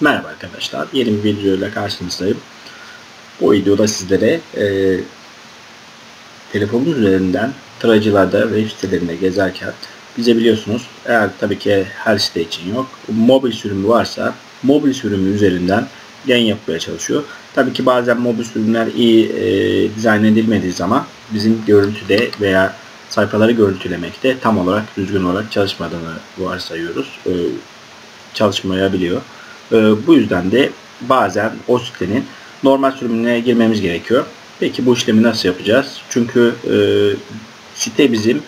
Merhaba arkadaşlar, yeni bir video ile karşınızdayım. Bu videoda sizlere e, telefonun üzerinden tarayıcılarda web sitelerinde gezerken bize biliyorsunuz eğer tabii ki her site için yok mobil sürümü varsa mobil sürümü üzerinden yayın yapmaya çalışıyor. Tabii ki bazen mobil sürümler iyi e, dizayn edilmediği zaman bizim görüntüde veya sayfaları görüntülemekte tam olarak düzgün olarak çalışmadığını varsayıyoruz. E, çalışmayabiliyor. E, bu yüzden de bazen o sitenin normal sürümüne girmemiz gerekiyor. Peki bu işlemi nasıl yapacağız? Çünkü e, site bizim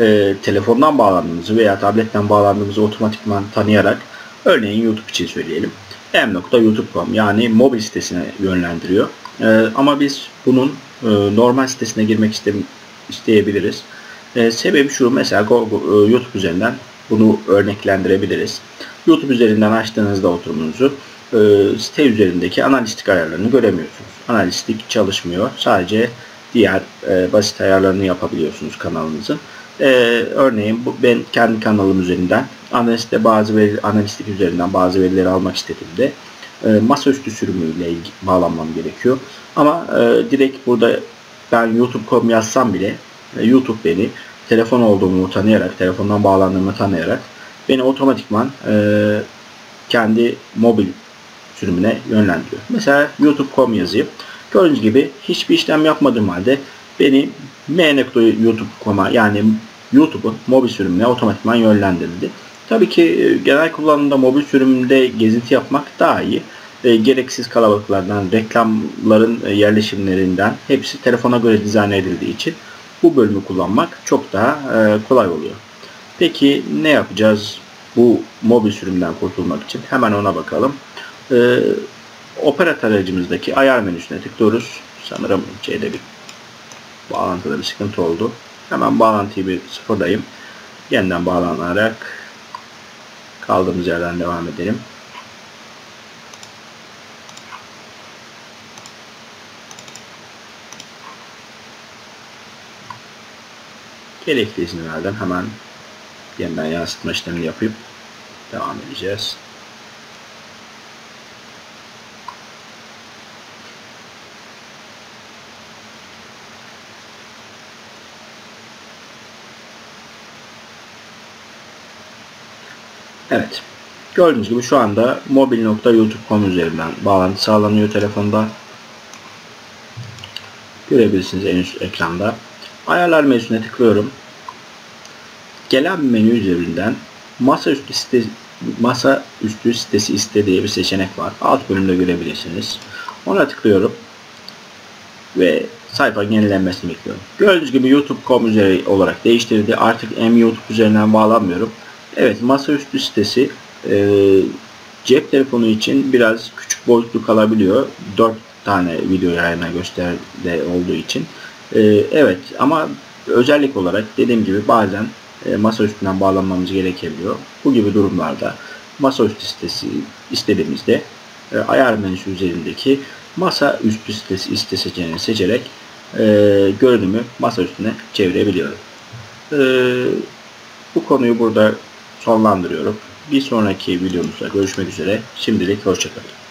e, telefondan bağlandığımızı veya tabletten bağlandığımızı otomatikman tanıyarak örneğin YouTube için söyleyelim. m.youtube.com yani mobil sitesine yönlendiriyor. E, ama biz bunun e, normal sitesine girmek iste, isteyebiliriz. E, sebebi şu mesela Google, e, YouTube üzerinden bunu örneklendirebiliriz. YouTube üzerinden açtığınızda oturumunuzu e, site üzerindeki analistik ayarlarını göremiyorsunuz. Analistik çalışmıyor. Sadece diğer e, basit ayarlarını yapabiliyorsunuz kanalınızın. E, örneğin bu, ben kendi kanalım üzerinden analiste bazı veri, analistik üzerinden bazı verileri almak istediğimde e, masaüstü sürümüyle bağlanmam gerekiyor. Ama e, direkt burada ben youtube.com yazsam bile e, YouTube beni telefon olduğumu tanıyarak, telefondan bağlandığımı tanıyarak beni otomatikman e, kendi mobil sürümüne yönlendiriyor. Mesela youtube.com yazayım. Gördüğünüz gibi hiçbir işlem yapmadığım halde beni m.youtube.com'a yani YouTube'un mobil sürümüne otomatikman yönlendirildi. Tabii ki e, genel kullanımda mobil sürümde gezinti yapmak daha iyi. E, gereksiz kalabalıklardan, reklamların e, yerleşimlerinden hepsi telefona göre dizayn edildiği için bu bölümü kullanmak çok daha e, kolay oluyor. Peki ne yapacağız bu mobil sürümden kurtulmak için? Hemen ona bakalım. E, Opera ayar menüsüne tıklıyoruz. Sanırım şeyde bir bağlantıda bir sıkıntı oldu. Hemen bağlantıyı bir sıfırlayayım. Yeniden bağlanarak kaldığımız yerden devam edelim. Gerekli izinlerden hemen yeniden yansıtma işlemini yapıp devam edeceğiz. Evet. Gördüğünüz gibi şu anda mobil.youtube.com üzerinden bağlantı sağlanıyor telefonda. Görebilirsiniz en üst ekranda. Ayarlar menüsüne tıklıyorum. Gelen menü üzerinden masaüstü site masa üstü sitesi istediği bir seçenek var. Alt bölümde görebilirsiniz. Ona tıklıyorum. Ve sayfa yenilenmesini bekliyorum. Gördüğünüz gibi youtube.com üzeri olarak değiştirildi. Artık M YouTube üzerinden bağlanmıyorum. Evet masaüstü sitesi e, cep telefonu için biraz küçük boyutlu kalabiliyor. 4 tane video yayına gösterde olduğu için. E, evet ama özellik olarak dediğim gibi bazen e, masa üstünden bağlanmamız gerekebiliyor. Bu gibi durumlarda masaüstü sitesi istediğimizde e, ayar menüsü üzerindeki masa üstü sitesi iste seçeneğini seçerek e, görünümü masa üstüne çevirebiliyorum. E, bu konuyu burada sonlandırıyorum. Bir sonraki videomuzda görüşmek üzere. Şimdilik hoşçakalın.